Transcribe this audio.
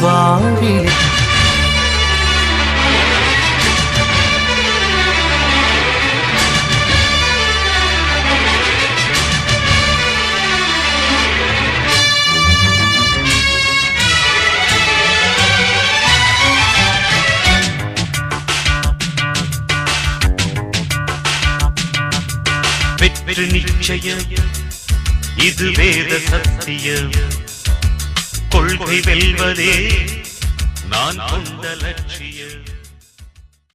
வாழ்விலே வெற்றி நிச்சயம். இது வேத சத்தியம். கொள்கை வெல்வதே. நான் கொண்ட லட்சியம்.